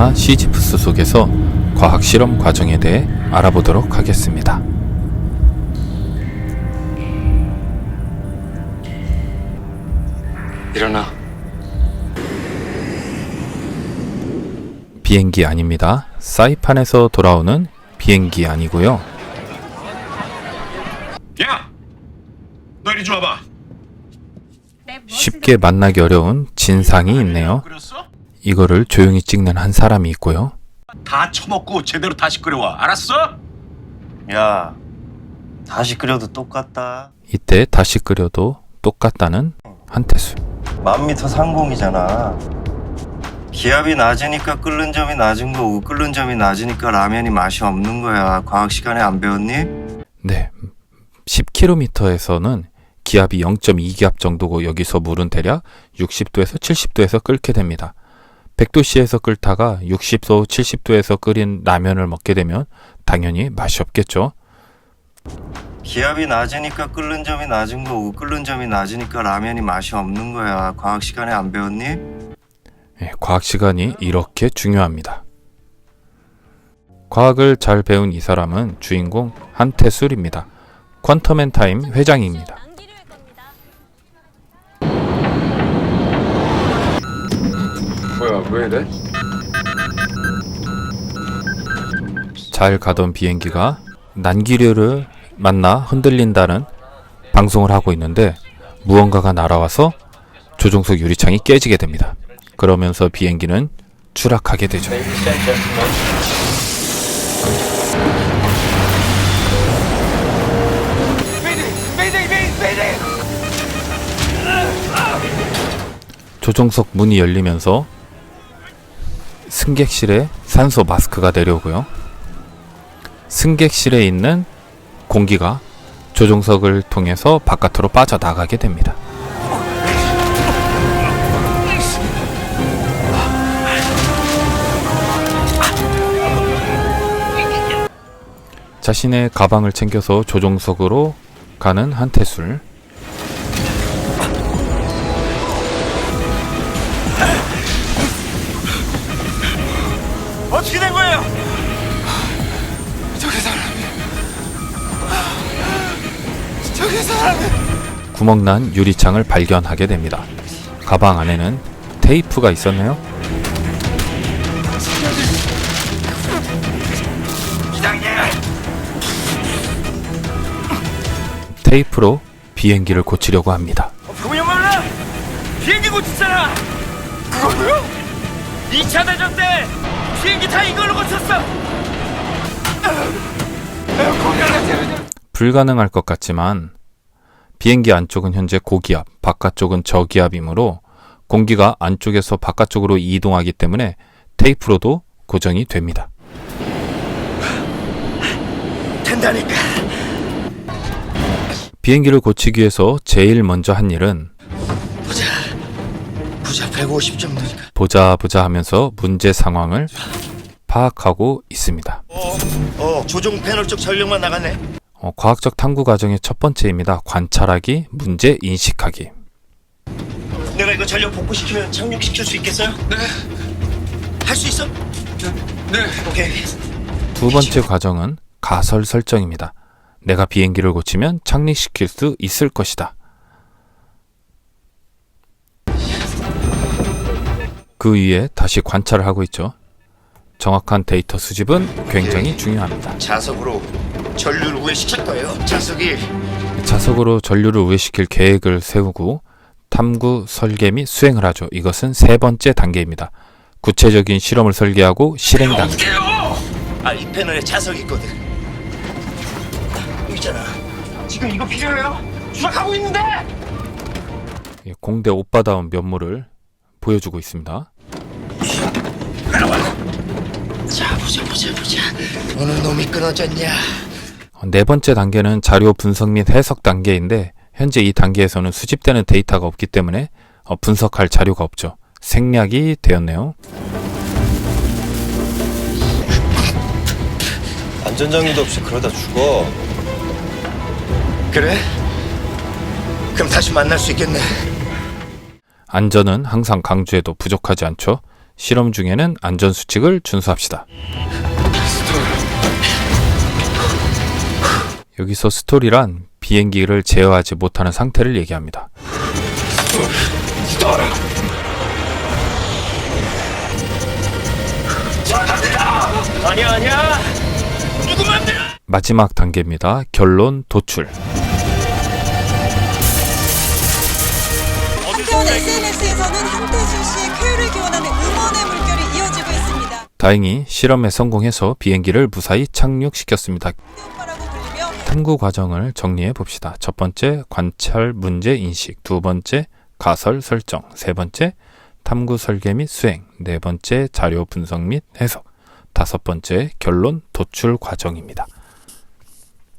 드라마 시지프스 속에서 과학 실험 과정에 대해 알아보도록 하겠습니다. 일어나. 비행기 아닙니다. 사이판에서 돌아오는 비행기 아니고요. 야! 너 이리 좀 와봐. 쉽게 만나기 어려운 진상이 있네요. 끓였어? 이거를 조용히 찍는 한 사람이 있고요. 다 처먹고 제대로 다시 끓여와. 알았어? 야, 다시 끓여도 똑같다. 이때 다시 끓여도 똑같다는 한태수. 만 미터 상공이잖아. 기압이 낮으니까 끓는 점이 낮은 거고 끓는 점이 낮으니까 라면이 맛이 없는 거야. 과학 시간에 안 배웠니? 네. 10km에서는 기압이 0.2기압 정도고 여기서 물은 대략 60도에서 70도에서 끓게 됩니다. 100도씨에서 끓다가 60도, 70도에서 끓인 라면을 먹게 되면 당연히 맛이 없겠죠. 기압이 낮으니까 끓는 점이 낮은 거고 끓는 점이 낮으니까 라면이 맛이 없는 거야. 과학 시간에 안 배웠니? 예, 과학 시간이 이렇게 중요합니다. 과학을 잘 배운 이 사람은 주인공 한태술입니다. 퀀텀 앤 타임 회장입니다. 뭐야, 왜 이래? 잘 가던 비행기가 난기류를 만나 흔들린다는 방송을 하고 있는데 무언가가 날아와서 조종석 유리창이 깨지게 됩니다. 그러면서 비행기는 추락하게 되죠. 조종석 문이 열리면서 승객실에 산소 마스크가 내려오고요. 승객실에 있는 공기가 조종석을 통해서 바깥으로 빠져나가게 됩니다. 자신의 가방을 챙겨서 조종석으로 가는 한태술. 구멍난 유리창을 발견하게 됩니다. 가방 안에는 테이프가 있었네요. 테이프로 비행기를 고치려고 합니다. 말라! 비행기 고쳤잖아! 그걸로요? 2차 대전 때 비행기 다 이걸로 고쳤어! 불가능할 것 같지만 비행기 안쪽은 현재 고기압, 바깥쪽은 저기압이므로 공기가 안쪽에서 바깥쪽으로 이동하기 때문에 테이프로도 고정이 됩니다. 된다니까! 비행기를 고치기 위해서 제일 먼저 한 일은 보자. 부자 150 정도니까. 보자 보자 하면서 문제 상황을 파악하고 있습니다. 어, 조종 패널 쪽 전력만 나갔네. 어, 과학적 탐구 과정의 첫 번째입니다. 관찰하기, 문제 인식하기. 내가 이거 전력 복구시키면 착륙시킬 수 있겠어요? 네. 할 수 있어? 네. 오케이. 두 번째 과정은 가설 설정입니다. 내가 비행기를 고치면 착륙시킬 수 있을 것이다. 그 위에 다시 관찰을 하고 있죠. 정확한 데이터 수집은 굉장히 중요합니다. 자석으로 전류를 우회시킬 거예요. 자석이 자석으로 전류를 우회시킬 계획을 세우고 탐구, 설계 및 수행을 하죠. 이것은 세 번째 단계입니다. 구체적인 실험을 설계하고 실행 단계. 아, 이 패널에 자석이 있거든. 있잖아. 지금 이거 필요해요? 추락하고 있는데! 예, 공대 오빠다운 면모를 보여주고 있습니다. 자, 보자, 보자, 보자. 어느 놈이 끊어졌냐? 어, 네 번째 단계는 자료 분석 및 해석 단계인데 현재 이 단계에서는 수집되는 데이터가 없기 때문에 어, 분석할 자료가 없죠. 생략이 되었네요. 안전장비도 없이 그러다 죽어. 그래? 그럼 다시 만날 수 있겠네. 안전은 항상 강조해도 부족하지 않죠. 실험 중에는 안전 수칙을 준수합시다. 여기서 스토리란 비행기를 제어하지 못하는 상태를 얘기합니다. 아니야 아니야 마지막 단계입니다. 결론 도출. 한편 SNS에서는 한태준 씨의 쾌유를 기원하는 응원의 물결이 이어지고 있습니다. 다행히 실험에 성공해서 비행기를 무사히 착륙시켰습니다. 탐구 과정을 정리해 봅시다. 첫 번째, 관찰 문제 인식. 두 번째, 가설 설정. 세 번째, 탐구 설계 및 수행. 네 번째, 자료 분석 및 해석. 다섯 번째, 결론 도출 과정입니다.